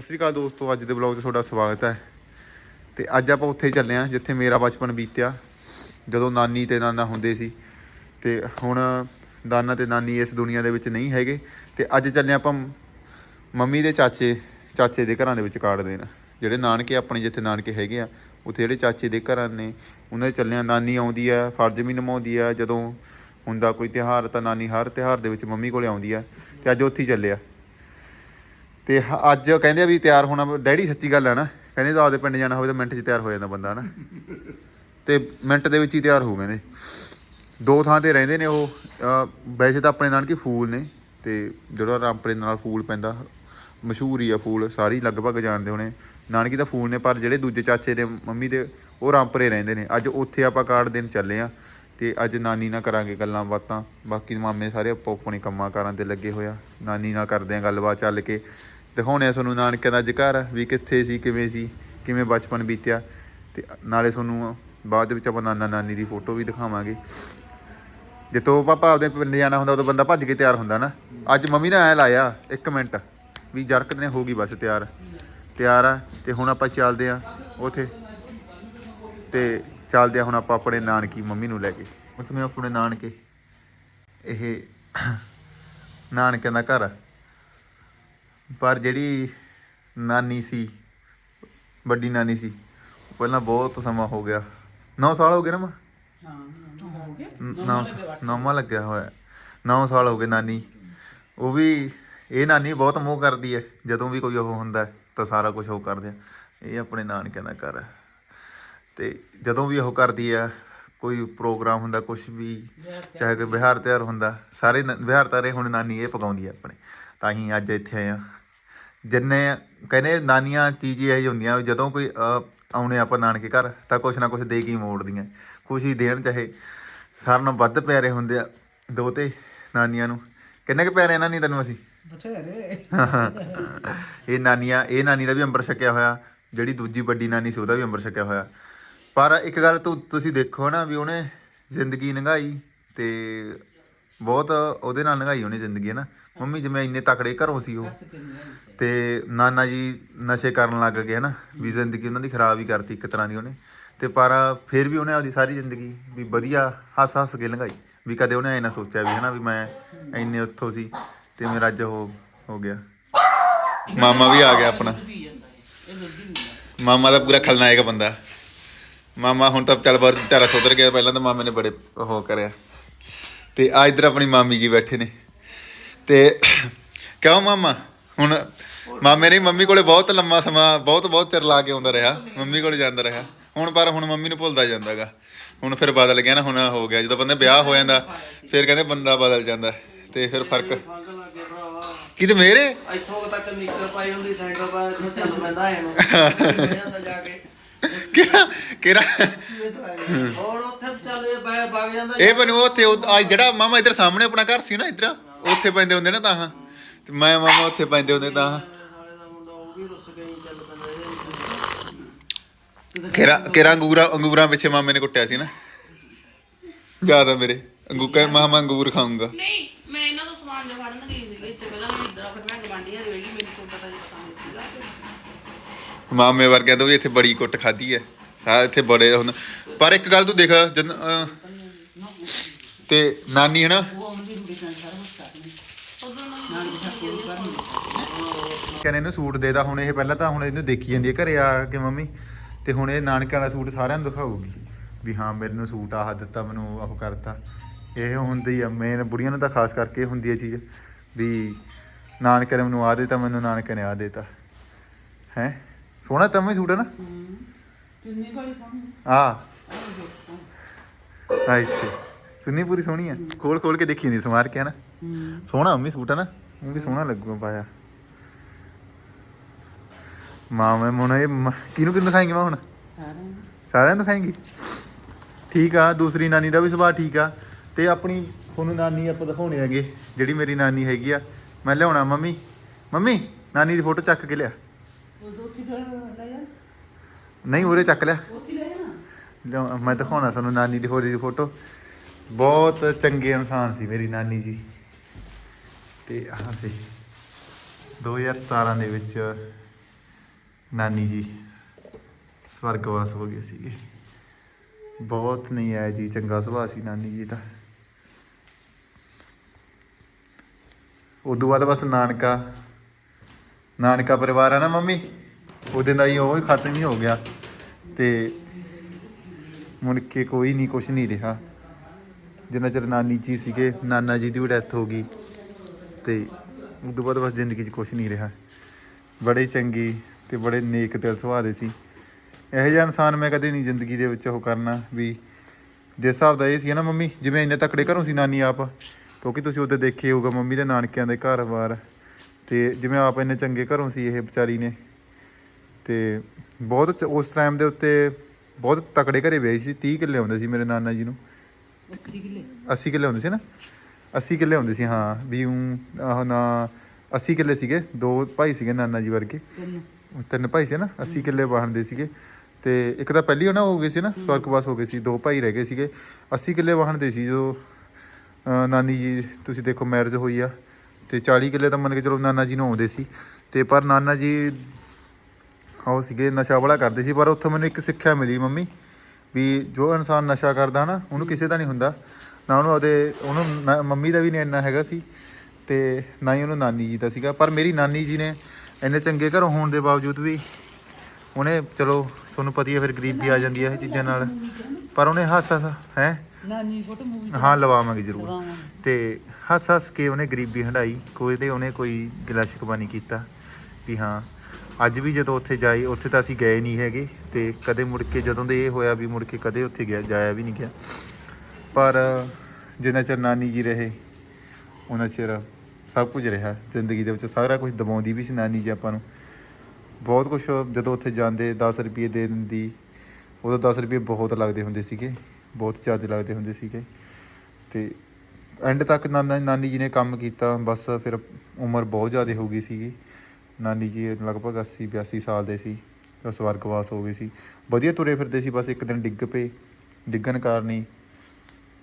ਸਤਿ ਸ਼੍ਰੀ ਅਕਾਲ ਦੋਸਤੋ, ਅੱਜ ਦੇ ਬਲੌਗ 'ਚ ਤੁਹਾਡਾ ਸਵਾਗਤ ਹੈ। ਤੇ ਅੱਜ ਆਪਾਂ ਉੱਥੇ ਚੱਲੇ ਹਾਂ, ਜਿੱਥੇ ਮੇਰਾ ਬਚਪਨ ਬੀਤਿਆ। ਜਦੋਂ ਨਾਨੀ ਤੇ ਨਾਨਾ ਹੁੰਦੇ ਸੀ। ਤੇ ਹੁਣ ਨਾਨਾ ਤੇ ਨਾਨੀ ਇਸ ਦੁਨੀਆ ਦੇ ਵਿੱਚ ਨਹੀਂ ਹੈਗੇ। ਤੇ ਅੱਜ ਚੱਲੇ ਆਪਾਂ ਮੰਮੀ ਦੇ ਚਾਚੇ ਚਾਚੇ ਦੇ ਘਰਾਂ ਦੇ ਵਿੱਚ ਕਾਰਡ ਦੇਣ। ਜਿਹੜੇ ਨਾਨਕੇ ਆਪਣੇ ਜਿੱਥੇ ਨਾਨਕੇ ਹੈਗੇ ਆ, ਉੱਥੇ ਜਿਹੜੇ ਚਾਚੇ ਦੇ ਘਰਾਂ ਨੇ, ਉਹਨਾਂ ਦੇ ਚੱਲੇ ਆ ਨਾਨੀ ਆਉਂਦੀ ਆ, ਫਰਜ਼ ਵੀ ਨਿਭਾਉਂਦੀ ਆ। ਜਦੋਂ ਹੁੰਦਾ ਕੋਈ ਤਿਉਹਾਰ ਤਾਂ ਨਾਨੀ ਹਰ ਤਿਉਹਾਰ ਦੇ ਵਿੱਚ ਮੰਮੀ ਕੋਲੇ ਆਉਂਦੀ ਆ। ਤੇ ਅੱਜ ਉੱਥੇ ਹੀ ਚੱਲੇ ਆ ਤੇ ਹ- ਅੱਜ ਕਹਿੰਦੇ ਆ ਵੀ ਤਿਆਰ ਹੋਣਾ, ਡੈਡੀ ਸੱਚੀ ਗੱਲ ਹੈ ਨਾ, ਕਹਿੰਦੇ ਤਾਂ ਆਪਦੇ ਪਿੰਡ ਜਾਣਾ ਹੋਵੇ ਤਾਂ ਮਿੰਟ 'ਚ ਤਿਆਰ ਹੋ ਜਾਂਦਾ ਬੰਦਾ ਨਾ। ਤੇ ਮਿੰਟ ਦੇ ਵਿੱਚ ਹੀ ਤਿਆਰ ਹੋ ਕਹਿੰਦੇ ਦੋ ਥਾਂ ਤੇ ਰਹਿੰਦੇ ਨੇ ਉਹ ਵੈਸੇ ਤਾਂ ਆਪਣੇ ਨਾਨਕੀ ਫੂਲ ਨੇ, ਤੇ ਜਿਹੜਾ ਰਾਮਪਰੇ ਨਾਲ ਫੂਲ ਪੈਂਦਾ, ਮਸ਼ਹੂਰ ਹੀ ਆ ਫੂਲ, ਸਾਰੀ ਲਗਭਗ ਜਾਣਦੇ ਹੋਣੇ। ਨਾਨਕੀ ਤਾਂ ਫੂਲ ਨੇ, ਪਰ ਜਿਹੜੇ ਦੂਜੇ ਚਾਚੇ ਦੇ ਮੰਮੀ ਦੇ, ਉਹ ਰਾਮਪਰੇ ਰਹਿੰਦੇ ਨੇ। ਅੱਜ ਉੱਥੇ ਆਪਾਂ ਕਾਰਡ ਦੇਣ ਚੱਲੇ ਆ, ਤੇ ਅੱਜ ਨਾਨੀ ਨਾਲ ਕਰਾਂਗੇ ਗੱਲਾਂ ਬਾਤਾਂ। ਬਾਕੀ ਮਾਮੇ ਸਾਰੇ ਆਪੋ ਆਪਣੇ ਕੰਮਾਂ ਕਾਰਾਂ ਤੇ ਲੱਗੇ ਹੋਇਆ ਨਾਨੀ ਨਾਲ ਕਰਦੇ ਆ ਗੱਲਬਾਤ ਚੱਲ ਕੇ। ਦਿਖਾਉਣੇ ਆ ਤੁਹਾਨੂੰ ਨਾਨਕਿਆਂ ਦਾ ਅੱਜ ਘਰ, ਵੀ ਕਿੱਥੇ ਸੀ, ਕਿਵੇਂ ਸੀ, ਕਿਵੇਂ ਬਚਪਨ ਬੀਤਿਆ। ਤੇ ਨਾਲੇ ਤੁਹਾਨੂੰ ਬਾਅਦ ਦੇ ਵਿੱਚ ਆਪਾਂ ਨਾਨਾ ਨਾਨੀ ਦੀ ਫੋਟੋ ਵੀ ਦਿਖਾਵਾਂਗੇ। ਜਿੱਤੋਂ ਪਾਪਾ ਆਪਦੇ ਪਿੰਡ ਜਾਣਾ ਹੁੰਦਾ, ਉਦੋਂ ਬੰਦਾ ਭੱਜ ਕੇ ਤਿਆਰ ਹੁੰਦਾ ਨਾ। ਅੱਜ ਮੰਮੀ ਨੇ ਐ ਲਾਇਆ 1 ਮਿੰਟ, ਵੀ ਜਰਕ ਨੇ ਹੋ ਗਈ ਬਸ ਤਿਆਰ। ਤਿਆਰ ਆ, ਤੇ ਹੁਣ ਆਪਾਂ ਚੱਲਦੇ ਆ ਉਥੇ। ਤੇ ਚੱਲਦੇ ਆ ਹੁਣ ਆਪਾਂ ਆਪਣੇ ਨਾਨਕੀ, ਮੰਮੀ ਨੂੰ ਲੈ ਕੇ। ਹੁਣ ਕਿਵੇਂ ਆਪਣੇ ਨਾਨਕੇ? ਇਹ ਨਾਨਕਿਆਂ ਦਾ ਘਰ ਆ। ਪਰ ਜਿਹੜੀ ਨਾਨੀ ਸੀ, ਵੱਡੀ ਨਾਨੀ ਸੀ, ਉਹ ਪਹਿਲਾਂ ਬਹੁਤ ਸਮਾਂ ਹੋ ਗਿਆ। 9 ਸਾਲ ਹੋ ਗਏ ਨਾ ਮਾਂ? ਹੋ ਨੌਵਾਂ ਲੱਗਿਆ ਹੋਇਆ। 9 ਸਾਲ ਹੋ ਗਏ ਨਾਨੀ। ਉਹ ਵੀ, ਇਹ ਨਾਨੀ ਬਹੁਤ ਮੋਹ ਕਰਦੀ ਹੈ ਜਦੋਂ ਵੀ ਕੋਈ ਉਹ ਹੁੰਦਾ, ਤਾਂ ਸਾਰਾ ਕੁਝ ਉਹ ਕਰਦੇ ਆ ਇਹ ਆਪਣੇ ਨਾਨਕਿਆਂ ਦਾ ਘਰ ਹੈ ਤੇ ਜਦੋਂ ਵੀ ਉਹ ਕਰਦੀ ਆ ਕੋਈ ਪ੍ਰੋਗਰਾਮ ਹੁੰਦਾ ਕੁਝ ਵੀ, ਚਾਹੇ ਕੋਈ ਵਿਹਾਰ ਤਿਆਰ ਹੁੰਦਾ, ਸਾਰੇ ਵਿਹਾਰ ਬਿਹਾਰ ਤਾਰੇ ਹੁਣ ਨਾਨੀ ਇਹ ਪਕਾਉਂਦੀ ਆ ਆਪਣੇ। ਤਾਂ ਹੀ ਅੱਜ ਇੱਥੇ ਆਏ ਆ। ਜਿੰਨੇ ਕਹਿੰਦੇ ਨਾਨੀਆਂ ਚੀਜ਼ ਇਹ ਹੁੰਦੀਆਂ ਵੀ ਜਦੋਂ ਕੋਈ ਆਉਣੇ ਆਪਾਂ ਨਾਨਕੇ ਘਰ ਤਾਂ ਕੁਛ ਨਾ ਕੁਛ ਦੇ ਕੇ ਹੀ ਮੋੜਦੀਆਂ ਖੁਸ਼ੀ ਦੇਣ ਚਾਹੇ ਸਾਰਿਆਂ ਨਾਲੋਂ ਵੱਧ ਪਿਆਰੇ ਹੁੰਦੇ ਆ ਦੋਤੇ ਨਾਨੀਆਂ ਨੂੰ। ਕਿੰਨੇ ਕੁ ਪਿਆਰੇ ਨਾਨੀ ਤੈਨੂੰ ਅਸੀਂ? ਬਥੇਰੇ। ਇਹ ਨਾਨੀਆਂ ਇਹ ਨਾਨੀ ਦਾ ਵੀ ਅੰਬਰ ਛਕਿਆ ਹੋਇਆ ਜਿਹੜੀ ਦੂਜੀ ਵੱਡੀ ਨਾਨੀ ਸੀ ਉਹਦਾ ਵੀ ਅੰਬਰ ਛਕਿਆ ਹੋਇਆ। ਪਰ ਇੱਕ ਗੱਲ ਤੂੰ ਤੁਸੀਂ ਦੇਖੋ ਨਾ ਵੀ ਉਹਨੇ ਜ਼ਿੰਦਗੀ ਲੰਘਾਈ ਤੇ ਬਹੁਤ ਉਹਦੇ ਨਾਲ ਲੰਘਾਈ ਉਹਨੇ ਜ਼ਿੰਦਗੀ, ਹੈ ਨਾ। ਮੰਮੀ, ਜਿਵੇਂ ਇੰਨੇ ਤਕੜੇ ਘਰੋਂ ਸੀ ਉਹ। ਤੇ ਨਾਨਾ ਜੀ ਨਸ਼ੇ ਕਰਨ ਲੱਗ ਗਏ ਹਨਾ ਵੀ ਜ਼ਿੰਦਗੀ ਉਹਨਾਂ ਦੀ ਖਰਾਬ ਹੀ ਕਰਤੀ ਇੱਕ ਤਰ੍ਹਾਂ ਦੀ ਉਹਨੇ। ਤੇ ਪਰ ਫਿਰ ਵੀ ਉਹਨੇ ਆਪਦੀ ਸਾਰੀ ਜ਼ਿੰਦਗੀ ਵੀ ਵਧੀਆ ਹੱਸ ਹੱਸ ਕੇ ਲੰਘਾਈ। ਵੀ ਕਦੇ ਉਹਨੇ ਐ ਨਾ ਸੋਚਿਆ ਵੀ ਹਨਾ ਵੀ ਮੈਂ ਇੰਨੇ ਉੱਥੋਂ ਸੀ ਤੇ ਮੇਰਾ ਅੱਜ ਹੋ ਹੋ ਗਿਆ। ਮਾਮਾ ਵੀ ਆ ਗਿਆ ਆਪਣਾ। ਮਾਮਾ ਦਾ ਪੂਰਾ ਖਲਨਾਇਕ ਬੰਦਾ। ਮਾਮਾ ਹੁਣ ਤਾਂ ਚੱਲ ਬਾਹਰ ਵਿਚਾਰਾ ਸੁਧਰ ਗਿਆ। ਪਹਿਲਾਂ ਤਾਂ ਮਾਮੇ ਨੇ ਬੜੇ ਹੋ ਕਰਿਆ। ਤੇ ਆ ਇਧਰ ਆਪਣੀ ਮਾਮੀ ਜੀ ਬੈਠੇ ਨੇ। ਤੇ ਕਿਉਂ ਮਾਮਾ? ਹੁਣ ਮਾਮੇ ਨੇ ਮੰਮੀ ਕੋਲੇ ਬਹੁਤ ਲੰਮਾ ਸਮਾਂ ਬਹੁਤ ਬਹੁਤ ਚਿਰ ਲਾ ਕੇ ਆਉਂਦਾ ਰਿਹਾ। ਮੰਮੀ ਕੋਲੇ ਜਾਂਦਾ ਰਿਹਾ। ਹੁਣ ਪਰ ਹੁਣ ਮੰਮੀ ਨੂੰ ਭੁੱਲਦਾ ਜਾਂਦਾਗਾ। ਹੁਣ ਫਿਰ ਬਦਲ ਗਿਆ ਨਾ ਹੁਣ ਹੋ ਗਿਆ। ਜਦੋਂ ਬੰਦੇ ਵਿਆਹ ਹੋ ਜਾਂਦਾ ਫਿਰ ਕਹਿੰਦੇ ਬੰਦਾ ਬਦਲ ਜਾਂਦਾ। ਤੇ ਫਿਰ ਫ਼ਰਕ ਕਿਤੇ ਮੇਰੇ? ਇੱਥੋਂ ਤੱਕ ਨਿਕਲ ਪਾਈ ਹੁੰਦੀ ਸੈਂਟਰ ਪਾ ਇੱਥੋਂ ਚੱਲ ਪੈਂਦਾ ਐ ਨੂੰ ਜਾਂਦਾ ਜਾ ਕੇ ਕਿਹੜਾ ਕਿਹੜਾ? ਹੋਰ ਉੱਥੇ ਚੱਲ ਬੈ ਵਗ ਜਾਂਦਾ ਇਹ ਬਨੂ ਉੱਥੇ ਉਹ- ਜਿਹੜਾ ਮਾਮਾ ਇੱਧਰ ਸਾਹਮਣੇ ਆਪਣਾ ਘਰ ਸੀ ਨਾ ਇੱਧਰ ਉੱਥੇ ਪੈਂਦੇ ਹੁੰਦੇ ਨਾ ਤਾਂ। ਤੇ ਮੈਂ ਮਾਮਾ ਉੱਥੇ ਪੈਂਦੇ ਹੁੰਦੇ ਤਾਂ। ਸਾਲੇ ਦਾ ਮੁੰਡਾ ਉਹ ਵੀ ਰੁੱਸ ਗਈ ਚੱਲ ਪੈਂਦਾ ਇਹ ਕਿਹੜਾ ਕਿਹੜਾ ਅੰਗੂਰਾ ਅੰਗੂਰਾਂ ਪਿੱਛੇ ਮਾਮੇ ਨੇ ਕੁੱਟਿਆ ਸੀ ਨਾ। ਯਾਦ ਆ ਮੇਰੇ। ਅੰਗੂਕਾ ਮਾਮਾ ਅੰਗੂਰ ਖਾਊਂਗਾ। ਨਹੀਂ ਮੈਂ ਇਹਨਾਂ ਤੋਂ ਸਮਾਨ ਜਿਹਾ ਫੜਨ ਗਈ ਸੀ ਇੱਥੇ ਪਹਿਲਾਂ ਮੈਂ ਇੱਧਰ ਫਿਰ ਮੈਂ ਗਵਾਂਢੀਆਂ ਦੇ ਵੇਗੀ ਮੈਨੂੰ ਕੋਈ ਪਤਾ ਨਹੀਂ ਸਾਹਮਣੇ ਸੀਗਾ ਮਾਮੇ ਵਰਗਿਆਂ ਤੋਂ ਵੀ ਇੱਥੇ ਬੜੀ ਕੁੱਟ ਖਾਧੀ ਹੈ। ਸਾਰੇ ਇੱਥੇ ਬੜੇ ਹੁਣ। ਪਰ ਇੱਕ ਗੱਲ ਤੂੰ ਦੇਖ ਜਦ ਅਹ, ਤੇ ਨਾਨੀ ਹੈ ਨਾ ਕਹਿੰਦੇ ਇਹਨੂੰ ਸੂਟ ਦੇਦਾ ਹੁਣ ਇਹ ਪਹਿਲਾਂ ਤਾਂ ਹੁਣ ਇਹਨੂੰ ਦੇਖੀ ਜਾਂਦੀ ਹੈ ਘਰੇ ਆ ਕੇ ਮੰਮੀ। ਤੇ ਹੁਣ ਇਹ ਨਾਨਕਿਆਂ ਦਾ ਸੂਟ ਸਾਰਿਆਂ ਨੂੰ ਦਿਖਾਊਗੀ ਵੀ ਹਾਂ ਮੇਰੇ ਨੂੰ ਸੂਟ ਆਹ ਦਿੱਤਾ ਮੈਨੂੰ ਉਹ ਕਰਤਾ। ਇਹ ਹੁੰਦੀ ਆ ਮੇਨ ਬੁੜੀਆਂ ਨੂੰ ਤਾਂ ਖਾਸ ਕਰਕੇ ਇਹ ਹੁੰਦੀ ਹੈ ਚੀਜ਼ ਵੀ ਨਾਨਕੇ ਨੇ ਮੈਨੂੰ ਆ ਦਿੱਤਾ ਮੈਨੂੰ ਨਾਨਕੇ ਨੇ ਆ ਦਿੱਤਾ ਹੈ? ਸੋਹਣਾ ਤਾਂ ਵੀ ਸੂਟ ਹੈ ਨਾ? ਕਿੰਨੀ ਬੜੀ ਸੋਹਣੀ? ਆ ਆਈਥੇ ਸੁਣੀ ਪੂਰੀ ਸੋਹਣੀ ਆ ਖੋਲ ਖੋਲ ਕੇ ਦੇਖੀ ਨਹੀਂ ਸਮਾਰ ਕੇ ਨਾ? ਸੋਹਣਾ ਮੰਮੀ ਸੂਟ ਹੈ ਨਾ? ਉਹ ਵੀ ਸੋਹਣਾ ਲੱਗੂਗਾ ਪਾਇਆ। ਮਾਂ ਮੈਂ ਮੋਨਾ ਇਹ ਮ- ਕਿਹਨੂੰ ਕਿਹਨੂੰ ਦਿਖਾਏਂਗੀ ਮੈਂ ਹੁਣ? ਸਾਰਿਆਂ ਸਾਰਿਆਂ ਨੂੰ ਦਿਖਾਏਂਗੀ? ਠੀਕ ਆ ਦੂਸਰੀ ਨਾਨੀ ਦਾ ਵੀ ਸੁਭਾਅ ਠੀਕ ਆ। ਤੇ ਆਪਣੀ ਤੁਹਾਨੂੰ ਨਾਨੀ ਆਪਾਂ ਦਿਖਾਉਣੇ ਹੈਗੇ ਜਿਹੜੀ ਮੇਰੀ ਨਾਨੀ ਹੈਗੀ ਆ। ਮੈਂ ਲਿਆਉਣਾ ਮੰਮੀ। ਮੰਮੀ ਨਾਨੀ ਦੀ ਫੋਟੋ ਚੱਕ ਕੇ ਲਿਆ। ਨਹੀਂ ਉਰੇ ਚੱਕ ਲਿਆ। ਲਿਆਉਣਾ- ਮੈਂ ਦਿਖਾਉਣਾ ਤੁਹਾਨੂੰ ਨਾਨੀ ਦੀ ਹੋਰੀ ਦੀ ਫੋਟੋ। ਬਹੁਤ ਚੰਗੇ ਇਨਸਾਨ ਸੀ ਮੇਰੀ ਨਾਨੀ ਜੀ। ਤੇ ਆਹ ਸੀ। 2017 ਦੇ ਵਿੱਚ ਨਾਨੀ ਜੀ ਸਵਰਗਵਾਸ ਹੋ ਗਏ ਸੀਗੇ। ਬਹੁਤ ਨਹੀਂ ਆਇਆ ਜੀ ਚੰਗਾ ਸੁਭਾਅ ਸੀ ਨਾਨੀ ਜੀ ਦਾ। ਉਦੋਂ ਬਾਅਦ ਬਸ ਨਾਨਕਾ ਨਾਨਕਾ ਪਰਿਵਾਰ ਆ ਨਾ ਮੰਮੀ? ਉਹਦੇ ਦਾ ਹੀ ਉਹ ਹੀ ਖਤਮ ਹੀ ਹੋ ਗਿਆ। ਤੇ ਮੁੜ ਕੇ ਕੋਈ ਨਹੀਂ ਕੁਛ ਨਹੀਂ ਰਿਹਾ। ਜਿੰਨਾ ਚਿਰ ਨਾਨੀ ਜੀ ਸੀਗੇ, ਨਾਨਾ ਜੀ ਦੀ ਵੀ ਡੈਥ ਹੋ ਗਈ। ਤੇ ਤੋਂ ਬਾਅਦ ਬਸ ਜ਼ਿੰਦਗੀ 'ਚ ਕੁਛ ਨਹੀਂ ਰਿਹਾ। ਬੜੇ ਚੰਗੀ ਤੇ ਬੜੇ ਨੇਕ ਦਿਲ ਸੁਭਾਅ ਦੇ ਸੀ। ਇਹੋ ਜਿਹਾ ਇਨਸਾਨ ਮੈਂ ਕਦੇ ਨਹੀਂ ਜ਼ਿੰਦਗੀ ਦੇ ਵਿੱਚ ਉਹ ਕਰਨਾ ਵੀ ਜਿਸ ਹਿਸਾਬ ਦਾ ਇਹ ਸੀ ਨਾ ਮੰਮੀ, ਜਿਵੇਂ ਇੰਨੇ ਤਕੜੇ ਘਰੋਂ ਸੀ ਨਾਨੀ ਆਪ, ਕਿਉਂਕਿ ਤੁਸੀਂ ਉਹਦੇ ਦੇਖੇ ਹੋਊਗਾ ਮੰਮੀ ਦੇ ਨਾਨਕਿਆਂ ਦੇ ਘਰ-ਬਾਰ। ਤੇ ਜਿਵੇਂ ਆਪ ਇੰਨੇ ਚੰਗੇ ਘਰੋਂ ਸੀ ਇਹ ਵਿਚਾਰੀ ਨੇ। ਤੇ ਬਹੁਤ ਚ- ਉਸ ਟਾਈਮ ਦੇ ਉੱਤੇ ਬਹੁਤ ਤਕੜੇ ਘਰੇ ਵਿਆਹੀ ਸੀ 30 ਕਿੱਲੇ ਆਉਂਦੇ ਸੀ ਮੇਰੇ ਨਾਨਾ ਜੀ ਨੂੰ। 80 ਕਿਲੇ? 80 ਕਿੱਲੇ ਹੁੰਦੇ ਸੀ ਨਾ? 80 ਕਿੱਲੇ ਹੁੰਦੇ ਸੀ ਹਾਂ ਵੀ ਊਂ ਆਹ ਨਾ 80 ਕਿੱਲੇ ਸੀਗੇ ਦੋ ਭਾਈ ਸੀਗੇ ਨਾਨਾ ਜੀ ਵਰਗੇ। ਤਿੰਨ। ਭਾਈ ਸੀ ਨਾ 80 ਕਿੱਲੇ ਵਾਹਣਦੇ ਸੀਗੇ। ਤੇ ਇੱਕ ਤਾਂ ਪਹਿਲੀ ਉਹਨਾਂ ਹੋ ਗਏ ਸੀ ਨਾ ਸਵਰਗਵਾਸ ਹੋ ਗਏ ਸੀ ਦੋ ਭਾਈ ਰਹਿ ਗਏ ਸੀਗੇ। 80 ਕਿੱਲੇ ਵਾਹਣਦੇ ਸੀ ਜੋ ਅਹ ਨਾਨੀ ਜੀ ਤੁਸੀਂ ਦੇਖੋ ਮੈਰਿਜ ਹੋਈ ਆ। ਤੇ 40 ਕਿੱਲੇ ਤਾਂ ਮੰਨ ਕੇ ਚਲੋ ਨਾਨਾ ਜੀ ਨੂੰ ਆਉਂਦੇ ਸੀ। ਤੇ ਪਰ ਨਾਨਾ ਜੀ ਉਹ ਸੀਗੇ ਨਸ਼ਾ ਬੜਾ ਕਰਦੇ ਸੀ ਪਰ ਉੱਥੋਂ ਮੈਨੂੰ ਇੱਕ ਸਿੱਖਿਆ ਮਿਲੀ ਮੰਮੀ ਵੀ ਜੋ ਇਨਸਾਨ ਨਸ਼ਾ ਕਰਦਾ ਨਾ ਉਹਨੂੰ ਕਿਸੇ ਦਾ ਨਹੀਂ ਹੁੰਦਾ। ਨਾ ਉਹਨੂੰ ਉਹਦੇ ਉਹਨੂੰ ਮੰਮੀ ਦਾ ਵੀ ਨਹੀਂ ਇੰਨਾ ਹੈਗਾ ਸੀ ਤੇ ਨਾ ਹੀ ਉਹਨੂੰ ਨਾਨੀ ਜੀ ਦਾ ਸੀਗਾ। ਪਰ ਮੇਰੀ ਨਾਨੀ ਜੀ ਨੇ ਇੰਨੇ ਚੰਗੇ ਘਰੋਂ ਹੋਣ ਦੇ ਬਾਵਜੂਦ ਵੀ ਉਹਨੇ ਚਲੋ ਤੁਹਾਨੂੰ ਪਤਾ ਹੀ ਫਿਰ ਗਰੀਬੀ ਆ ਜਾਂਦੀ ਹੈ ਇਹ ਚੀਜ਼ਾਂ ਨਾਲ। ਪਰ ਉਹਨੇ ਹੱਸ ਹੱਸ ਹੈ? ਨਾਨੀ ਫੋਟੋ ਮੂਵੀ ਹਾਂ ਲਵਾਵਾਂਗੇ ਜ਼ਰੂਰ। ਤੇ ਹੱਸ ਹੱਸ ਕੇ ਉਹਨੇ ਗਰੀਬੀ ਹੰਡਾਈ ਕੋਈ ਤੇ ਉਹਨੇ ਕੋਈ ਗਿਲਾ ਸ਼ਿਕਵਾ ਨਹੀਂ ਕੀਤਾ ਵੀ ਹਾਂ ਅੱਜ ਵੀ ਜਦੋਂ ਉੱਥੇ ਜਾਈ, ਉੱਥੇ ਤਾਂ ਅਸੀਂ ਗਏ ਨਹੀਂ ਹੈਗੇ ਤੇ ਕਦੇ ਮੁੜ ਕੇ ਜਦੋਂ ਦੇ ਇਹ ਹੋਇਆ ਵੀ ਮੁੜ ਕੇ ਕਦੇ ਉੱਥੇ ਗਿਆ, ਜਾਇਆ ਵੀ ਨਹੀਂ ਗਿਆ। ਪਰ ਜਿੰਨਾ ਚਿਰ ਨਾਨੀ ਜੀ ਰਹੇ, ਉਹਨਾਂ ਚਿਰ ਸਭ ਕੁਝ ਰਿਹਾ। ਜ਼ਿੰਦਗੀ ਦੇ ਵਿੱਚ ਸਾਰਾ ਕੁਝ ਦਬਾਉਂਦੀ ਵੀ ਸੀ ਨਾਨੀ ਜੀ ਆਪਾਂ ਨੂੰ। ਬਹੁਤ ਕੁਝ ਜਦੋਂ ਉੱਥੇ ਜਾਂਦੇ 10 ਰੁਪਏ ਦੇ ਦਿੰਦੀ, ਉਦੋਂ 10 ਰੁਪਏ ਬਹੁਤ ਲੱਗਦੇ ਹੁੰਦੇ ਸੀਗੇ, ਬਹੁਤ ਜ਼ਿਆਦਾ ਲੱਗਦੇ ਹੁੰਦੇ ਸੀਗੇ। ਤੇ ਐਂਡ ਤੱਕ ਨਾਨਾ, ਨਾਨੀ ਜੀ ਨੇ ਕੰਮ ਕੀਤਾ, ਬਸ ਫਿਰ ਉਮਰ ਬਹੁਤ ਜ਼ਿਆਦਾ ਹੋ ਗਈ ਸੀਗੀ। ਨਾਨੀ ਜੀ ਲਗਭਗ 80 82 ਸਾਲ ਦੇ ਸੀ, ਉਹ ਸਵਰਗਵਾਸ ਹੋ ਗਏ ਸੀ। ਵਧੀਆ ਤੁਰੇ ਫਿਰਦੇ ਸੀ, ਬਸ ਇੱਕ ਦਿਨ ਡਿੱਗ ਪਏ, ਡਿੱਗਣ ਕਾਰਨ ਹੀ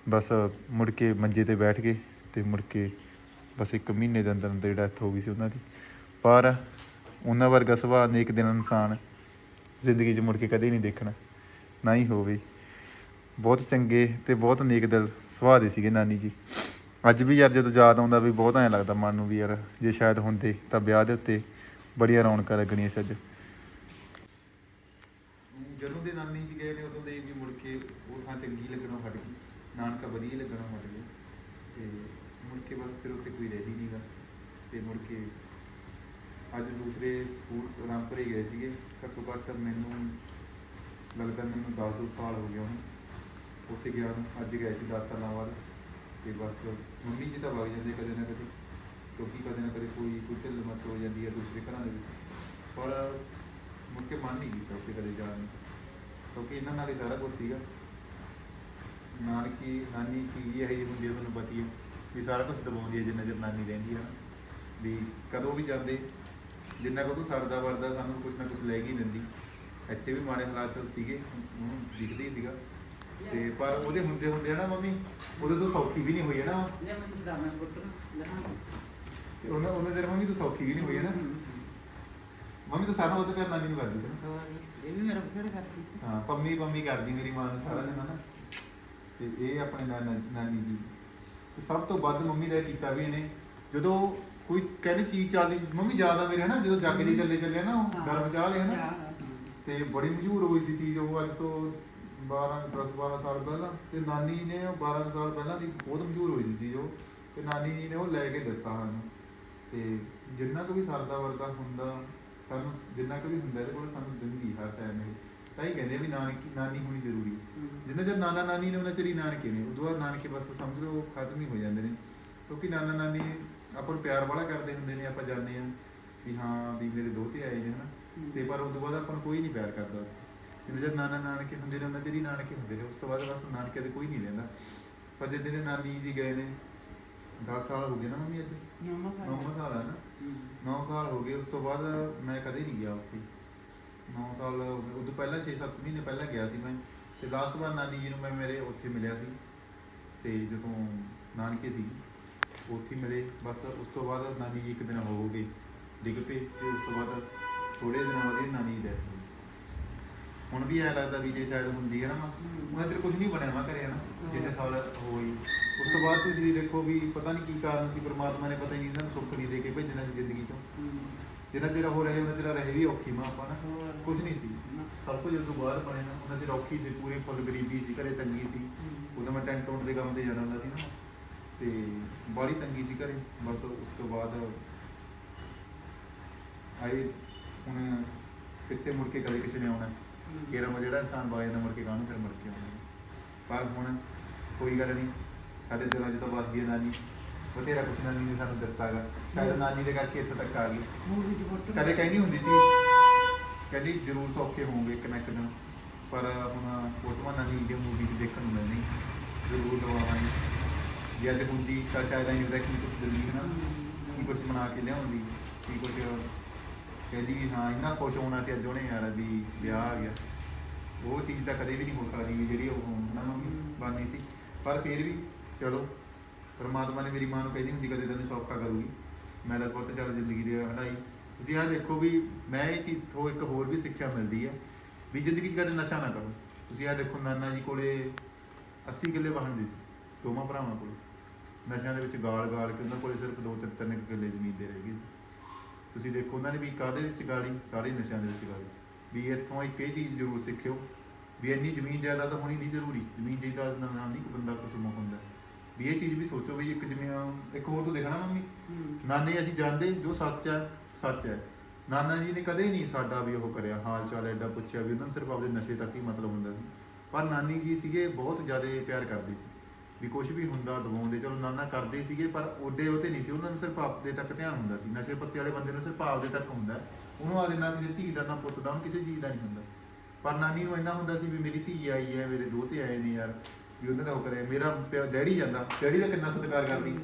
ਬਸ ਮੁੜ ਕੇ ਮੰਜੇ ਤੇ ਬੈਠ ਗਏ ਤੇ ਮੁੜ ਕੇ ਬਸ ਇੱਕ ਮਹੀਨੇ ਦੇ ਅੰਦਰ ਅੰਦਰ ਡੈਥ ਹੋ ਗਈ ਸੀ ਉਹਨਾਂ ਦੀ। ਪਰ ਉਹਨਾਂ ਵਰਗਾ ਸੁਭਾਅ ਨੇਕ ਦਿਨ ਇਨਸਾਨ ਜ਼ਿੰਦਗੀ 'ਚ ਮੁੜ ਕੇ ਕਦੇ ਨਹੀਂ ਦੇਖਣਾ, ਨਾ ਹੀ ਹੋਵੇ। ਬਹੁਤ ਚੰਗੇ ਤੇ ਬਹੁਤ ਨੇਕ ਦਿਲ ਸੁਭਾਅ ਦੇ ਸੀਗੇ ਨਾਨੀ ਜੀ। ਅੱਜ ਵੀ ਯਾਰ ਜਦੋਂ ਯਾਦ ਆਉਂਦਾ ਵੀ ਬਹੁਤ ਐਂ ਲੱਗਦਾ ਮਨ ਨੂੰ ਵੀ ਯਾਰ, ਜੇ ਸ਼ਾਇਦ ਹੁੰਦੇ ਤਾਂ ਵਿਆਹ ਦੇ ਉੱਤੇ ਬੜੀਆਂ ਰੌਣਕਾਂ ਲੱਗਣੀਆਂ ਸੀ ਅੱਜ। ਜਦੋਂ ਦੇ ਨਾਨੀ ਜੀ ਗਏ ਨੇ ਉਦੋਂ ਦੇ ਵੀ ਮੁੜ ਕੇ ਉਹ ਥਾਂ ਚੰਗੀ ਲੱਗਣੋਂ ਹਟ ਗਈ। ਨਾਨਕਾ ਵਧੀਆ ਲੱਗਣੋਂ ਹਟ ਗਿਆ ਤੇ ਮੁੜ ਕੇ ਬਸ ਫਿਰ ਉੱਥੇ ਕੋਈ ਰਹਿ ਹੀ ਨਹੀਂਗਾ ਤੇ ਮੁੜ ਕੇ ਅੱਜ ਦੂਸਰੇ ਫੂਡ ਰਾਮਪੁਰੇ ਗਏ ਸੀਗੇ। ਘੱਟੋ ਘੱਟ ਮੈਨੂੰ ਲੱਗਦਾ ਮੈਨੂੰ 10 ਦੋ ਸਾਲ ਹੋ ਗਏ ਹੁਣ ਉੱਥੇ ਗਿਆ ਨੂੰ, ਅੱਜ ਗਏ ਸੀ 10 ਸਾਲਾਂ ਬਾਅਦ। ਤੇ ਬਸ ਮੰਮੀ ਜੀ ਤਾਂ ਵਗ ਜਾਂਦੇ ਕਦੇ ਨਾ ਕਦੇ। ਕਿਉਂਕਿ ਕਦੇ ਨਾ ਕੋਈ ਢਿੱਲ ਮੱਤ ਹੋ ਜਾਂਦੀ ਹੈ ਦੂਸਰੇ ਘਰਾਂ ਦੇ ਵਿੱਚ। ਪਰ ਮੁੜ ਕੇ ਮਨ ਨਹੀਂ ਕੀਤਾ ਉੱਥੇ ਕਦੇ ਜਾਣ ਨੂੰ। ਕਿਉਂਕਿ ਇਹਨਾਂ ਨਾਲ ਹੀ ਸਾਰਾ ਕੁਝ ਸੀਗਾ। ਨਾਲ ਕੀ ਨਾਨੀ ਕੀ ਇਹ ਹੀ ਹੁੰਦੀ ਹੈ ਤੁਹਾਨੂੰ ਪਤੀ ਹੈ ਵੀ ਸਾਰਾ ਕੁਝ ਦਬਾਉਂਦੀ ਹੈ, ਜਿੰਨਾ ਚਿਰ ਨਾਨੀ ਰਹਿੰਦੀ ਹੈ ਨਾ। ਵੀ ਕਦੋਂ ਵੀ ਜਾਂਦੇ, ਜਿੰਨਾ ਕਦੋਂ ਸਰਦਾ ਵਰਦਾ ਸਾਨੂੰ ਕੁਝ ਨਾ ਕੁਝ ਲੈ ਕੇ ਹੀ ਦਿੰਦੀ। ਇੱਥੇ ਵੀ ਮਾੜੇ ਹਾਲਾਤ ਸੀਗੇ, ਉਹਨੂੰ ਦਿਖਦੇ ਹੀ ਸੀਗਾ। ਤੇ ਪਰ ਉਹਦੇ ਹੁੰਦੇ ਹੁੰਦੇ ਆ ਨਾ ਮੰਮੀ, ਉਹਦੇ ਤੋਂ ਸੌਖੀ ਵੀ ਨਹੀਂ ਹੋਈ ਹੈ ਨਾ। ਲੈ ਮੈਨੂੰ ਦਾਣਾ ਲੈ ਤੇ ਉਹਨਾਂ ਉਹਨਾਂ ਦੇ ਮੰਮੀ ਤੋਂ ਸੌਖੀ ਵੀ ਨਹੀਂ ਹੋਈ ਹੈ ਨਾ। ਮੰਮੀ ਤਾਂ ਸਾਰਾ ਉਹ ਤਾਂ ਨਾਨੀ ਨੂੰ ਕਰਦੀ ਸੀ ਨਾ। ਇਹ ਵੀ ਮੇਰਾ ਬਥੇਰਾ ਕਰਦੀ ਹਾਂ ਪੰਮੀ ਪੰਮੀ ਕਰਦੀ ਮੇਰੀ ਮਾਂ ਨੂੰ ਸਾਰਾ ਦਿਨ ਹਨਾ। ਤੇ ਇਹ ਆਪਣੇ ਨਾਨਾ ਨਾਨੀ ਜੀ ਤੇ ਸਭ ਤੋਂ ਵੱਧ ਮੰਮੀ ਦਾ ਇਹ ਕੀਤਾ ਵੀ ਇਹਨੇ ਜਦੋਂ ਕੋਈ ਕਹਿੰਦੇ ਚੀਜ਼ ਚੱਲਦੀ ਮੰਮੀ ਜ਼ਿਆਦਾ ਮੇਰੇ ਹਨਾ ਜਦੋਂ ਜੱਗ ਦੀ ਚੱਲੇ ਚੱਲੇ ਨਾ ਉਹ ਗਰਮ ਚਾਹ ਲੈ ਹਨਾ। ਤੇ ਬੜੀ ਮਸ਼ਹੂਰ ਹੋਈ ਸੀ ਚੀਜ਼ ਉਹ ਅੱਜ ਤੋਂ 12 10 12 ਸਾਲ ਪਹਿਲਾਂ। ਤੇ ਨਾਨੀ ਨੇ ਉਹ 12 ਸਾਲ ਪਹਿਲਾਂ ਦੀ ਬਹੁਤ ਮਸ਼ਹੂਰ ਹੋਈ ਸੀ ਚੀਜ਼ ਉਹ। ਤੇ ਨਾਨੀ ਜੀ ਨੇ ਉਹ ਲੈ ਕੇ ਦਿੱਤਾ ਸਾਨੂੰ। ਤੇ ਜਿੰਨਾ ਕੁ ਵੀ ਸਰਦਾ ਵਰਦਾ ਹੁੰਦਾ ਸਾਨੂੰ ਜਿੰਨਾ ਕੁ ਵੀ ਹੁੰਦਾ ਇਹਦੇ ਕੋਲ ਸਾਨੂੰ ਦਿੰਦੀ ਹਰ ਟਾਈਮ ਇਹ। ਤਾਂ ਹੀ ਕਹਿੰਦੇ ਵੀ ਨਾਨਕੀ ਨਾਨੀ ਹੋਣੀ ਜ਼ਰੂਰੀ। ਜਿੰਨਾ ਚਿਰ ਨਾਨਾ ਨਾਨੀ ਨੇ ਉਹਨਾਂ ਚਿਰ ਹੀ ਨਾਨਕੇ ਨੇ ਉਦੋਂ ਬਾਅਦ ਨਾਨਕੇ ਬਸ ਸਮਝ ਲਓ ਖਤਮ ਹੀ ਹੋ ਜਾਂਦੇ ਨੇ। ਕਿਉਂਕਿ ਨਾਨਾ ਨਾਨੀ ਆਪਾਂ ਨੂੰ ਪਿਆਰ ਵਾਲਾ ਕਰਦੇ ਹੁੰਦੇ ਨੇ ਆਪਾਂ ਜਾਣਦੇ ਆ ਵੀ ਹਾਂ ਵੀ ਮੇਰੇ ਦੋਤੇ ਆਏ ਨੇ ਹਨਾ। ਤੇ ਪਰ ਉਦੋਂ ਬਾਅਦ ਆਪਾਂ ਨੂੰ ਕੋਈ ਨਹੀਂ ਪਿਆਰ ਕਰਦਾ ਜਿੰਨਾ ਚਿਰ ਨਾਨਾ ਨਾਨਕੇ ਹੁੰਦੇ ਨੇ ਉਹਨਾਂ ਚਿਰ ਹੀ ਨਾਨਕੇ ਹੁੰਦੇ ਨੇ ਉਸ ਤੋਂ ਬਾਅਦ ਬਸ ਨਾਨਕੇ ਤੇ ਕੋਈ ਨਹੀਂ ਰਹਿੰਦਾ। ਪਰ ਜਿੱਦੇ ਦੇ ਨਾਨੀ ਜੀ ਗਏ ਨੇ 10 ਸਾਲ ਹੋ ਗਏ ਨਾ ਮੰਮੀ ਅੱਜ। 9 ਸਾਲ। ਆ ਨਾ। 9 ਸਾਲ ਹੋ ਗਏ ਉਸ ਤੋਂ ਬਾਅਦ ਮੈਂ ਕਦੇ ਨਹੀਂ ਗਿਆ ਉੱਥੇ। 9 ਸਾਲ ਹੋ ਗਏ ਉਦੋਂ ਪਹਿਲਾਂ 6-7 ਮਹੀਨੇ ਪਹਿਲਾਂ ਗਿਆ ਸੀ ਮੈਂ ਤੇ ਲਾਸਟ ਵਾਰ ਨਾਨੀ ਜੀ ਨੂੰ ਮੈਂ ਮੇਰੇ ਉੱਥੇ ਮਿਲਿਆ ਸੀ ਤੇ ਜਦੋਂ ਨਾਨਕੇ ਸੀ ਉੱਥੇ ਹੀ ਮਿਲੇ। ਬਸ ਉਸ ਤੋਂ ਬਾਅਦ ਨਾਨੀ ਜੀ ਇੱਕ ਦਿਨ ਹੋ ਗਏ ਡਿੱਗ ਪਏ ਤੇ ਉਸ ਤੋਂ ਬਾਅਦ ਥੋੜੇ ਦਿਨ ਬਾਅਦ ਨਾਨੀ ਦੀ ਹੋ ਹੁਣ ਵੀ ਐ ਲੱਗਦਾ ਵੀ ਜੇ ਸ਼ਾਇਦ ਹੁੰਦੀ ਹੈ ਨਾ ਮਾਂ ਕੁਝ ਨਹੀਂ ਬਣਿਆ ਮਾ ਕਰਿਆ ਨਾ? ਜਿੰਨੇ ਸਾਲ ਹੋਈ ਤੋਂ ਬਾਅਦ ਤੁਸੀਂ ਦੇਖੋ ਵੀ ਪਤਾ ਨਹੀਂ ਕੀ ਕਾਰਨ ਸੀ, ਪ੍ਰਮਾਤਮਾ ਨੇ ਪਤਾ ਹੀ ਨਹੀਂ ਇਹਨਾਂ ਨੂੰ ਸੁੱਖ ਨਹੀਂ ਦੇ ਕੇ ਭੇਜਣਾ ਸੀ ਜ਼ਿੰਦਗੀ ਚੋਂ। ਜਿੰਨਾ ਚਿਰ ਹੋ ਰਹੇ, ਉਹਨਾਂ ਚਿਰ ਰਹੇ ਵੀ ਔਖੀ ਮਾਂ ਆਪਾਂ ਨਾ। ਕੁਝ ਨਹੀਂ ਸੀ। ਸਭ ਕੁਝ ਜਦੋਂ ਬਾਹਰ ਬਣੇ ਨਾ। ਉਹਨਾਂ ਚਿਰ ਔਖੀ ਸੀ, ਪੂਰੇ ਫੁੱਲ ਗਰੀਬੀ ਸੀ, ਘਰੇ ਤੰਗੀ ਸੀ। ਉਦੋਂ ਮੈਂ ਟੈਂਟ ਟੋਂਟ ਦੇ ਕੰਮ ਤੇ ਜਾਂਦਾ ਹੁੰਦਾ ਸੀ ਨਾ। ਤੇ ਬੜੀ ਤੰਗੀ ਸੀ ਘਰੇ। ਬਸ ਉਸ ਤੋਂ ਬਾਅਦ ਆਏ, ਹੁਣ ਕਿੱਥੇ ਮੁੜ ਕੇ ਕਦੇ ਕਿਸੇ ਨੇ ਆਉਣਾ। ਕਿਹੜਾ ਮੈਂ ਜਿਹੜਾ ਇਨਸਾਨ ਬਾਜ ਦਾ ਮੁੜ ਕੇ ਕਾਹਨੂੰ ਫਿਰ ਮੁੜ ਕੇ ਆਉਣਾ। ਪਰ ਹੁਣ ਕੋਈ ਗੱਲ ਨਹੀਂ ਸਾਡੇ ਦਿਲਾਂ 'ਚ ਤਾਂ ਬਸ ਗਈ ਨਾਨੀ ਬਥੇਰਾ ਕੁਛ ਨਾਨੀ ਨੇ ਸਾਨੂੰ ਦਿੱਤਾ ਗਾ। ਸ਼ਾਇਦ ਨਾਨੀ ਦੇ ਕਰਕੇ ਇੱਥੇ ਤੱਕ ਆ ਗਈ। ਮੂਵੀ ਦੀ ਫੋਟੋ ਕਦੇ ਕਹਿੰਦੀ ਹੁੰਦੀ ਸੀ ਕਹਿੰਦੀ ਜ਼ਰੂਰ ਸੌਖੇ ਹੋਵੋਗੇ ਇੱਕ ਨਾ ਇੱਕ ਦਿਨ। ਪਰ ਹੁਣ ਫੋਟੋਆਂ ਨਾਨੀ ਦੀ ਮੂਵੀ 'ਚ ਦੇਖਣ ਨੂੰ ਮਿਲਣੀ ਜ਼ਰੂਰ ਲਵਾਵਾਂਗੇ। ਜੇ ਅੱਜ ਹੁੰਦੀ ਤਾਂ ਸ਼ਾਇਦ ਅਸੀਂ ਉਹਦਾ ਕੀ ਕੁਛ ਦਿੰਦੀ ਹੈ ਨਾ ਕੀ ਕੁਛ ਬਣਾ ਕੇ ਲਿਆਉਂਦੀ। ਕੀ ਕੁਛ ਕਹਿੰਦੀ ਵੀ ਹਾਂ ਇੰਨਾ ਖੁਸ਼ ਹੋਣਾ ਸੀ ਅੱਜ ਉਹਨੇ ਯਾਰ ਵੀ ਵਿਆਹ ਆ ਗਿਆ। ਉਹ ਚੀਜ਼ ਤਾਂ ਕਦੇ ਵੀ ਨਹੀਂ ਹੋ ਸਕਦੀ ਜਿਹੜੀ ਉਹ ਨਾ ਮੰਮੀ ਬਣਨੀ ਸੀ। ਪਰ ਫਿਰ ਵੀ ਚਲੋ, ਪਰਮਾਤਮਾ ਨੇ ਮੇਰੀ ਮਾਂ ਨੂੰ ਕਹਿੰਦੀ ਹੁੰਦੀ, ਕਦੇ ਤੈਨੂੰ ਸੌਖਾ ਕਰੂਗੀ। ਮੈਂ ਤਾਂ ਬਹੁਤ ਚੱਲ ਜ਼ਿੰਦਗੀ ਦੇ ਹਟਾਈ। ਤੁਸੀਂ ਆਹ ਦੇਖੋ ਵੀ ਮੈਂ ਇਹ ਚੀਜ਼ ਤੋਂ ਇੱਕ ਹੋਰ ਵੀ ਸਿੱਖਿਆ ਮਿਲਦੀ ਹੈ ਵੀ ਜ਼ਿੰਦਗੀ 'ਚ ਕਦੇ ਨਸ਼ਾ ਨਾ ਕਰੋ। ਤੁਸੀਂ ਆਹ ਦੇਖੋ, ਨਾਨਾ ਜੀ ਕੋਲੇ 80 ਕਿੱਲੇ ਵਾਹਣ ਸੀ, ਦੋਵਾਂ ਭਰਾਵਾਂ ਕੋਲ। ਨਸ਼ਿਆਂ ਦੇ ਵਿੱਚ ਗਾਲ ਗਾਲ ਕੇ ਉਹਨਾਂ ਕੋਲੇ ਸਿਰਫ ਦੋ ਤਿੰਨ ਤਿੰਨ ਕੁ ਕਿੱਲੇ ਜ਼ਮੀਨ ਦੇ ਰਹਿ ਗਈ ਸੀ। ਤੁਸੀਂ ਦੇਖੋ ਉਹਨਾਂ ਨੇ ਵੀ ਕਾਦੇ ਵਿੱਚ ਗਾਲੀ? ਸਾਰੇ ਨਸ਼ਿਆਂ ਦੇ ਵਿੱਚ ਗਾਲੀ। ਵੀ ਇੱਥੋਂ ਇੱਕ ਇਹ ਚੀਜ਼ ਜ਼ਰੂਰ ਸਿੱਖਿਓ ਵੀ ਇੰਨੀ ਜ਼ਮੀਨ ਜਾਇਦਾਦ ਹੋਣੀ ਨਹੀਂ ਜ਼ਰੂਰੀ। ਜ਼ਮੀਨ ਜਾਇਦਾਦ ਨਾਲ ਨਹੀਂ ਕੋਈ ਬੰਦਾ ਕੁਝ ਮੁੱਕ ਹੁੰਦਾ। ਵੀ ਇਹ ਚੀਜ਼ ਵੀ ਸੋਚੋ ਵੀ ਇੱਕ ਜਿਵੇਂ ਅਹ ਇੱਕ ਹੋਰ ਤੋਂ ਦੇਖਣਾ ਮੰਮੀ। ਨਾਨੇ ਅਸੀਂ ਜਾਣਦੇ ਜੋ ਸੱਚ ਹੈ ਸੱਚ ਹੈ ਨਾਨਾ ਜੀ ਨੇ ਕਦੇ ਨਹੀਂ ਸਾਡਾ ਵੀ ਉਹ ਕਰਿਆ ਹਾਲ ਚਾਲ ਐਡਾ ਪੁੱਛਿਆ ਵੀ ਉਹਨਾਂ ਨੂੰ ਸਿਰਫ ਆਪਦੇ ਨਸ਼ੇ ਤੱਕ ਹੀ ਮਤਲਬ ਹੁੰਦਾ ਸੀ। ਪਰ ਨਾਨੀ ਜੀ ਸੀਗੇ ਬਹੁਤ ਜ਼ਿਆਦਾ ਪਿਆਰ ਕਰਦੇ ਸੀ ਵੀ ਕੁਝ ਵੀ ਹੁੰਦਾ ਦਵਾਉਂਦੇ ਚਲੋ ਨਾਨਾ ਕਰਦੇ ਸੀਗੇ ਪਰ ਓਡੇ ਉਹ ਤੇ ਨਹੀਂ ਸੀ। ਉਹਨਾਂ ਨੂੰ ਸਿਰਫ ਆਪਦੇ ਤੱਕ ਧਿਆਨ ਹੁੰਦਾ ਸੀ। ਨਸ਼ੇ ਪੱਤੇ ਵਾਲੇ ਬੰਦੇ ਨੂੰ ਸਿਰਫ ਆਪਦੇ ਤੱਕ ਹੁੰਦਾ। ਉਹਨੂੰ ਆਪਦੇ ਨਾਨੀ ਦੀ ਧੀ ਦਾ ਨਾ ਪੁੱਤ ਦਾ ਉਹਨੂੰ ਕਿਸੇ ਚੀਜ਼ ਦਾ ਨਹੀਂ ਹੁੰਦਾ। ਪਰ ਨਾਨੀ ਨੂੰ ਇੰਨਾ ਹੁੰਦਾ ਸੀ ਵੀ ਮੇਰੀ ਧੀ ਆਈ ਹੈ ਮੇਰੇ ਦੋਤੇ ਆਏ ਨੇ ਯਾਰ। ਵੀ ਉਹਨਾਂ ਦਾ ਉਹ ਕਰੇ। ਮੇਰਾ ਪਿਓ- ਡੈਡੀ ਜਾਂਦਾ। ਡੈਡੀ ਦਾ ਕਿੰਨਾ ਸਤਿਕਾਰ ਕਰਦੀ।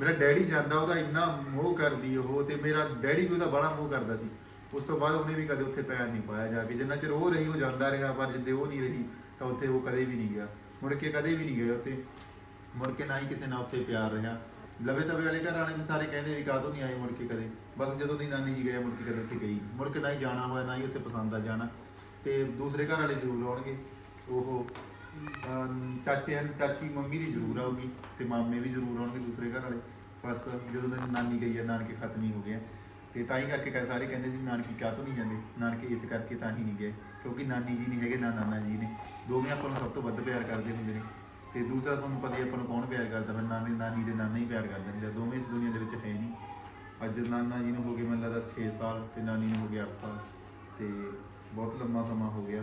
ਮੇਰਾ ਡੈਡੀ ਜਾਂਦਾ, ਉਹਦਾ ਇੰਨਾ ਮੋਹ ਕਰਦੀ ਉਹ ਤੇ ਮੇਰਾ ਡੈਡੀ ਵੀ ਉਹਦਾ ਬੜਾ ਮੋਹ ਕਰਦਾ ਸੀ। ਉਸ ਤੋਂ ਬਾਅਦ ਉਹਨੇ ਵੀ ਕਦੇ ਉੱਥੇ ਪੈਰ ਨਹੀਂ ਪਾਇਆ ਜਾ ਕੇ। ਜਿੰਨਾ ਚਿਰ ਉਹ ਰਹੀ, ਉਹ ਜਾਂਦਾ ਰਿਹਾ, ਪਰ ਜਿੱਦੇ ਉਹ ਨਹੀਂ ਰਹੀ, ਤਾਂ ਉੱਥੇ ਉਹ ਕਦੇ ਵੀ ਨਹੀਂ ਗਿਆ। ਮੁੜ ਕੇ ਕਦੇ ਵੀ ਨਹੀਂ ਗਏ ਉੱਥੇ। ਮੁੜ ਕੇ ਨਾ ਹੀ ਕਿਸੇ ਨਾਲ ਉੱਥੇ ਪਿਆਰ ਰਿਹਾ। ਲਵੇ ਤਵੇ ਵਾਲੇ ਘਰ ਵਾਲੇ ਵੀ ਸਾਰੇ ਕਹਿੰਦੇ ਵੀ ਕਾਹਤੋਂ ਨਹੀਂ ਆਏ ਮੁੜ ਕੇ ਕਦੇ। ਬਸ ਜਦੋਂ ਦੀ ਨਾਨੀ ਜੀ ਗਏ, ਮੁੜ ਕੇ ਕਦੇ ਉੱਥੇ ਗਈ। ਮੁੜ ਕੇ ਨਾ ਹੀ ਜਾਣਾ ਹੋਇਆ, ਨਾ ਹੀ ਉੱਥੇ ਪਸੰਦ ਆ ਜਾਣਾ। ਤੇ ਦੂਸਰੇ ਘਰ ਵਾਲੇ ਜ਼ਰੂਰ ਆਉਣਗੇ। ਉਹ ਅਮ, ਚਾਚੇ ਹਨ ਚਾਚੀ ਮੰਮੀ ਦੀ ਜ਼ਰੂਰ ਆਉਗੀ ਤੇ ਮਾਮੇ ਵੀ ਜ਼ਰੂਰ ਆਉਣਗੇ ਦੂਸਰੇ ਘਰ ਵਾਲੇ। ਬਸ ਜਦੋਂ ਦੀ ਨਾਨੀ ਗਈ ਹੈ ਨਾਨਕੇ ਖਤਮ ਹੀ ਹੋ ਗਏ ਆ। ਤੇ ਤਾਂ ਹੀ ਕਰਕੇ ਕ ਸਾਰੇ ਕਹਿੰਦੇ ਸੀ ਵੀ ਕਾਹ ਤੋਂ ਨਹੀਂ ਜਾਂਦੇ। ਨਾਨਕੇ ਇਸ ਕਰਕੇ ਤਾਂ ਹੀ ਨਹੀਂ ਗਏ ਕਿਉਂਕਿ ਨਾਨੀ ਜੀ ਨਹੀਂ ਹੈਗੇ ਨਾ ਨਾਨਾ ਜੀ ਨੇ। ਦੋਵੇਂ ਆਪਾਂ ਨੂੰ ਸਭ ਤੋਂ ਵੱਧ ਪਿਆਰ ਕਰਦੇ ਹੁੰਦੇ ਨੇ। ਤੇ ਦੂਸਰਾ ਤੁਹਾਨੂੰ ਪਤਾ ਹੀ ਹੈ ਆਪਾਂ ਨੂੰ ਕੌਣ ਪਿਆਰ ਕਰਦਾ ਫਿਰ ਨਾਨੀ ਨਾਨੀ ਦੇ ਨਾਨਾ ਹੀ ਪਿਆਰ ਕਰਦੇ ਹੁੰਦੇ ਆ ਦੋਵੇਂ ਇਸ ਦੁਨੀਆ ਦੇ ਵਿੱਚ ਹੈ ਨਹੀਂ। ਅੱਜ ਨਾਨਾ ਜੀ ਨੂੰ ਹੋ ਗਏ ਮੈਨੂੰ ਲੱਗਦਾ 6 ਸਾਲ ਤੇ ਨਾਨੀ ਨੂੰ ਹੋ ਗਿਆ 8 ਸਾਲ। ਤੇ ਬਹੁਤ ਲੰਮਾ ਸਮਾਂ ਹੋ ਗਿਆ।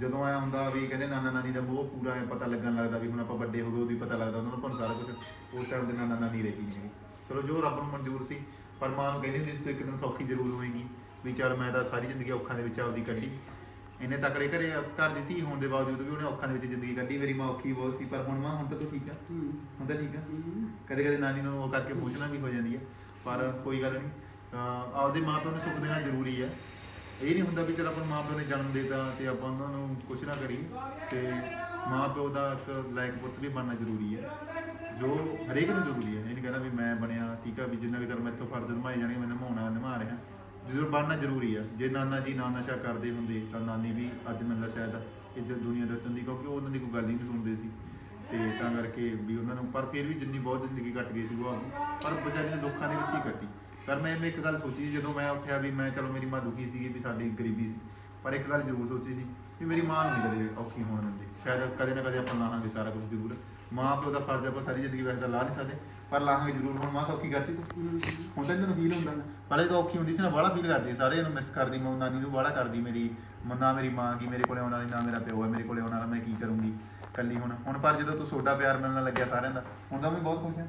ਜਦੋਂ ਆਇਆ ਹੁੰਦਾ ਵੀ ਕਹਿੰਦੇ ਨਾਨਾ ਨਾਨੀ ਦਾ ਮੋਹ ਪੂਰਾ ਹੈ ਪਤਾ ਲੱਗਣ ਲੱਗਦਾ ਵੀ ਹੁਣ ਆਪਾਂ ਵੱਡੇ ਹੋ ਗਏ ਉਹਦੀ ਪਤਾ ਲੱਗਦਾ ਉਹਨਾਂ ਨੂੰ ਸਾਰਾ ਕੁਝ ਉਸ ਟਾਈਮ ਦੇ ਨਾਨਾ ਨਾਨੀ ਰਹੀ ਨਹੀਂ ਹੈਗੀ। ਚਲੋ ਜੋ ਰੱਬ ਨੂੰ ਮਨਜ਼ੂਰ ਸੀ ਪਰ ਮਾਂ ਨੂੰ ਕਹਿੰਦੀ ਹੁੰਦੀ ਸੀ ਤੂੰ ਇੱਕ ਦਿਨ ਸੌਖੀ ਜ਼ਰੂਰ ਹੋਏਗੀ। ਵੀ ਚੱਲ ਮੈਂ ਤਾਂ ਸਾਰੀ ਜ਼ਿੰਦਗੀ ਔਖਾਂ ਦੇ ਵਿੱਚ ਆਪਦੀ ਕੱਢੀ। ਇੰਨੇ ਤਕੜੇ ਘਰੇ ਘਰ ਦੀ ਧੀ ਹੋਣ ਦੇ ਬਾਵਜੂਦ ਵੀ ਉਹਨੇ ਔਖਾਂ ਦੇ ਵਿੱਚ ਜ਼ਿੰਦਗੀ ਕੱਢੀ। ਮੇਰੀ ਮਾਂ ਔਖੀ ਬਹੁਤ ਸੀ ਪਰ ਹੁਣ ਮਾਂ ਹੁਣ ਤਾਂ ਤੂੰ ਠੀਕ ਆ। ਹੁਣ ਤਾਂ ਠੀਕ ਆ। ਕਦੇ ਕਦੇ ਨਾਨੀ ਨੂੰ ਉਹ ਕਰਕੇ ਪੁੱਛਣਾ ਵੀ ਹੋ ਜਾਂਦੀ ਹੈ ਪਰ ਕੋਈ ਗੱਲ ਨਹੀਂ। ਆਪਦੇ ਮਾਪਿਆਂ ਨੂੰ ਸੁੱਖ ਦੇਣਾ ਜ਼ਰੂਰੀ ਹੈ ਇਹ ਨਹੀਂ ਹੁੰਦਾ ਵੀ ਚਲ ਆਪਾਂ ਮਾਂ ਪਿਓ ਨੇ ਜਨਮ ਦਿੱਤਾ ਤੇ ਆਪਾਂ ਉਹਨਾਂ ਨੂੰ ਕੁਝ ਨਾ ਕਰੀਏ ਤੇ ਮਾਪਿਓ ਦਾ ਇੱਕ ਲਾਇਕ ਪੁੱਤ ਵੀ ਬਣਨਾ ਜ਼ਰੂਰੀ ਹੈ, ਜੋ ਹਰੇਕ ਨੂੰ ਜ਼ਰੂਰੀ ਹੈ। ਇਹ ਨਹੀਂ ਕਹਿੰਦਾ ਵੀ ਮੈਂ ਬਣਿਆ, ਠੀਕ ਆ, ਵੀ ਜਿੰਨਾ ਵੀ ਕਰ ਇੱਥੋਂ ਫਰਜ਼ ਨਿਭਾਏ ਜਾਣਗੇ ਮੈਂ ਨਿਭਾਉਣਾ, ਨਿਭਾ ਰਿਹਾ। ਜ਼ਰੂਰ ਬਣਨਾ ਜ਼ਰੂਰੀ ਆ। ਜੇ ਨਾਨਾ ਜੀ ਨਾ ਨਸ਼ਾ ਕਰਦੇ ਹੁੰਦੇ, ਤਾਂ ਨਾਨੀ ਵੀ ਅੱਜ ਮੈਨੂੰ ਸ਼ਾਇਦ ਇੱਜ਼ਤ ਦੁਨੀਆ ਦੇ ਉੱਤੇ ਹੁੰਦੀ, ਕਿਉਂਕਿ ਉਹ ਉਹਨਾਂ ਦੀ ਕੋਈ ਗੱਲ ਹੀ ਨਹੀਂ ਸੁਣਦੇ ਸੀ। ਤੇ ਤਾਂ ਕਰਕੇ ਵੀ ਉਹਨਾਂ ਨੂੰ, ਪਰ ਫਿਰ ਵੀ ਜਿੰਨੀ ਬਹੁਤ ਜ਼ਿੰਦਗੀ ਕੱਟ ਗਈ ਸੀ ਉਹ ਪਰ ਵਿਚਾਰੀ ਨੇ ਦੁੱਖਾਂ ਦੇ ਵਿੱਚ ਹੀ ਕੱਟੀ। ਪਰ ਮੈਂ ਮੈਂ ਇੱਕ ਗੱਲ ਸੋਚੀ ਸੀ, ਜਦੋਂ ਮੈਂ ਉੱਠਿਆ ਵੀ ਮੈਂ ਚਲੋ ਮੇਰੀ ਮਾਂ ਦੁਖੀ ਸੀਗੀ ਵੀ ਸਾਡੀ ਗਰੀਬੀ ਸੀ, ਪਰ ਇੱਕ ਗੱਲ ਜ਼ਰੂਰ ਸੋਚੀ ਸੀ ਵੀ ਮੇਰੀ ਮਾਂ ਨੂੰ ਨਹੀਂ ਕਦੇ ਔਖੀ ਹੋਣ ਦਿੰਦੇ। ਸ਼ਾਇਦ ਕਦੇ ਨਾ ਕਦੇ ਆਪਾਂ ਲਾਹਾਂਗੇ ਸਾਰਾ ਕੁਝ ਜ਼ਰੂਰ। ਮਾਂ ਪਿਓ ਦਾ ਫਰਜ਼ ਆਪਾਂ ਸਾਰੀ ਜ਼ਿੰਦਗੀ ਵੈਸੇ ਤਾਂ ਲਾ ਨਹੀਂ ਸਕਦੇ, ਪਰ ਲਾਹਾਂਗੇ ਜ਼ਰੂਰ। ਹੁਣ ਮਾਂ ਔਖੀ ਕਰਦੀ ਤੂੰ। ਹੁਣ ਤਾਂ ਇਹਨਾਂ ਫੀਲ ਹੁੰਦਾ ਨਾ। ਪਹਿਲੇ ਤਾਂ ਔਖੀ ਹੁੰਦੀ ਸੀ ਨਾ, ਬਾਹਲਾ ਫੀਲ ਕਰਦੀ ਸਾਰੇ ਇਹਨੂੰ ਮਿਸ ਕਰਦੀ, ਮੈਂ ਨਾਨੀ ਨੂੰ ਬਾਹਲਾ ਕਰਦੀ, ਮੇਰੀ ਨਾ ਮੇਰੀ ਮਾਂ ਕੀ ਮੇਰੇ ਕੋਲੇ ਆਉਣ ਵਾਲੀ ਨਾ ਮੇਰਾ ਪਿਓ ਹੈ ਮੇਰੇ ਕੋਲੇ ਆਉਣ ਵਾਲਾ ਮੈਂ ਕੀ ਕਰੂੰਗੀ ਕੱਲੀ ਹੁਣ। ਹੁਣ ਪਰ ਜਦੋਂ ਤੂੰ ਸੋਡਾ ਪਿਆਰ ਮਿਲਣ ਲੱਗਿਆ ਸਾਰਿਆਂ ਦਾ ਹੁਣ ਤਾਂ ਮੈਂ ਬਹੁਤ ਖੁਸ਼ ਹਾਂ।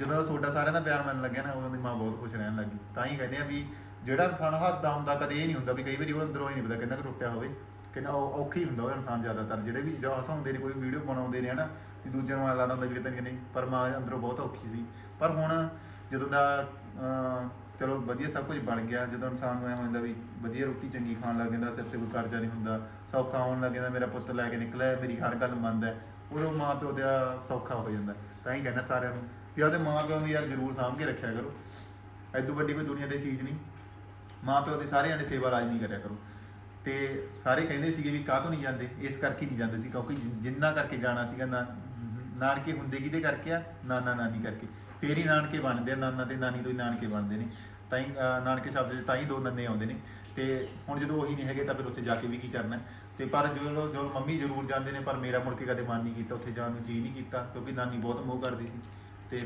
ਜਦੋਂ ਸੋਡਾ ਸਾਰਿਆਂ ਦਾ ਪਿਆਰ ਮਿਲਣ ਲੱਗਿਆ ਨਾ ਉਦੋਂ ਦੀ ਮਾਂ ਬਹੁਤ ਖੁਸ਼ ਰਹਿਣ ਲੱਗੀ ਤਾਂ ਹੀ ਕਹਿੰਦੇ ਆ ਵੀ ਜਿਹੜਾ ਇਨਸਾਨ ਹੱਸਦਾ ਹੁੰਦਾ ਕਦੇ ਇਹ ਨਹੀਂ ਹੁੰਦਾ ਵੀ ਕਈ ਵਾਰੀ ਉਹ ਅੰਦਰੋਂ ਹੀ ਨਹੀਂ ਪਤਾ ਕਿੰਨਾ ਕੁ ਟੁੱਟਿਆ ਹੋਵੇ ਕਿੰਨਾ ਔ- ਔਖੀ ਹੁੰਦਾ ਉਹ ਇਨਸਾਨ ਜ਼ਿਆਦਾਤਰ। ਜਿਹੜੇ ਵੀ ਜੋ ਹਸਾਉਂਦੇ ਨੇ ਕੋਈ ਵੀਡੀਓ ਬਣਾਉਂਦੇ ਨੇ ਹਨਾ ਵੀ ਦੂਜਿਆਂ ਨੂੰ ਲੱਗਦਾ ਹੁੰਦਾ ਵੀ ਕਿਤੇ ਨਹੀਂ ਪਰ ਮਾਂ ਅੰਦਰੋਂ ਬਹੁਤ ਔਖੀ ਸੀ। ਪਰ ਹੁਣ ਜਦੋਂ ਦਾ ਅਹ, ਚਲੋ ਵਧੀਆ ਸਭ ਕੁਝ ਬਣ ਗਿਆ। ਜਦੋਂ ਇਨਸਾਨ ਨੂੰ ਐ ਹੋ ਜਾਂਦਾ ਵੀ ਵਧੀਆ ਰੋਟੀ ਚੰਗੀ ਖਾਣ ਲੱਗ ਜਾਂਦਾ ਸਿਰ ਤੇ ਕੋਈ ਕਰਜ਼ਾ ਨਹੀਂ ਹੁੰਦਾ ਸੌਖਾ ਆਉਣ ਲੱਗ ਜਾਂਦਾ ਮੇਰਾ ਪੁੱਤ ਲੈ ਕੇ ਨਿਕਲਿਆ ਮੇਰੀ ਹਰ ਗੱਲ ਮੰਨਦਾ ਹੈ, ਉਦੋਂ ਮਾਂ ਪਿਓ ਦਾ ਸੌਖਾ ਹੋ ਜਾਂਦਾ। ਤਾਂ ਹੀ ਕਹਿੰਦਾ ਸਾਰਿਆਂ ਨੂੰ ਵੀ ਉਹਦੇ ਮਾਂ ਪਿਓ ਨੂੰ ਯਾਰ ਜ਼ਰੂਰ ਸਾਂਭ ਕੇ ਰੱਖਿਆ ਕਰੋ। ਐਦੂ ਵੱਡੀ ਕੋਈ ਦੁਨੀਆ ਤੇ ਚੀਜ਼ ਨਹੀਂ। ਮਾਂ ਪਿਓ ਦੇ ਸਾਰਿਆਂ ਨੇ ਸੇਵਾ ਰਾਜ ਨਹੀਂ ਕਰਿਆ ਕਰੋ। ਤੇ ਸਾਰੇ ਕਹਿੰਦੇ ਸੀਗੇ ਵੀ ਕਾਹ ਤੋਂ ਨਹੀਂ ਜਾਂਦੇ? ਇਸ ਕਰਕੇ ਨਹੀਂ ਜਾਂਦੇ ਸੀ ਕਿਉਂਕਿ ਜਿ- ਜਿੰਨਾ ਕਰਕੇ ਜਾਣਾ ਸੀਗਾ ਨਾ ਨਾਨਕੇ ਹੁੰਦੇ ਕਿਹਦੇ ਕਰਕੇ ਆ? ਨਾਨਾ ਨਾਨੀ ਕਰਕੇ। ਫੇਰ ਹੀ ਨਾਨਕੇ ਬਣਦੇ ਆ ਨਾਨਾ ਤੇ ਨਾਨੀ ਤੋਂ ਹੀ ਨਾਨਕੇ ਬਣਦੇ ਨੇ। ਤਾਂ ਹੀ ਅਹ, ਨਾਨਕੇ ਸ਼ਬਦ ਦੇ ਤਾਂ ਹੀ ਦੋ ਨੰਨੇ ਆਉਂਦੇ ਨੇ ਤੇ ਹੁਣ ਜਦੋਂ ਉਹੀ ਨਹੀਂ ਹੈਗੇ ਤਾਂ ਫਿਰ ਉੱਥੇ ਜਾ ਕੇ ਵੀ ਕੀ ਕਰਨਾ ਹੈ? ਤੇ ਪਰ ਜਦੋਂ ਜਦੋਂ ਮੰਮੀ ਜ਼ਰੂਰ ਜਾਂਦੇ ਨੇ ਪਰ ਮੇਰਾ ਮੁੜ ਕੇ ਕਦੇ ਮਨ ਨਹੀਂ ਕੀਤਾ ਉੱਥੇ ਜਾਣ ਨੂੰ ਜੀ ਨਹੀਂ ਕੀਤਾ ਕਿਉਂਕਿ ਨਾਨੀ ਬਹੁਤ ਮੋਹ ਕਰਦੀ ਸੀ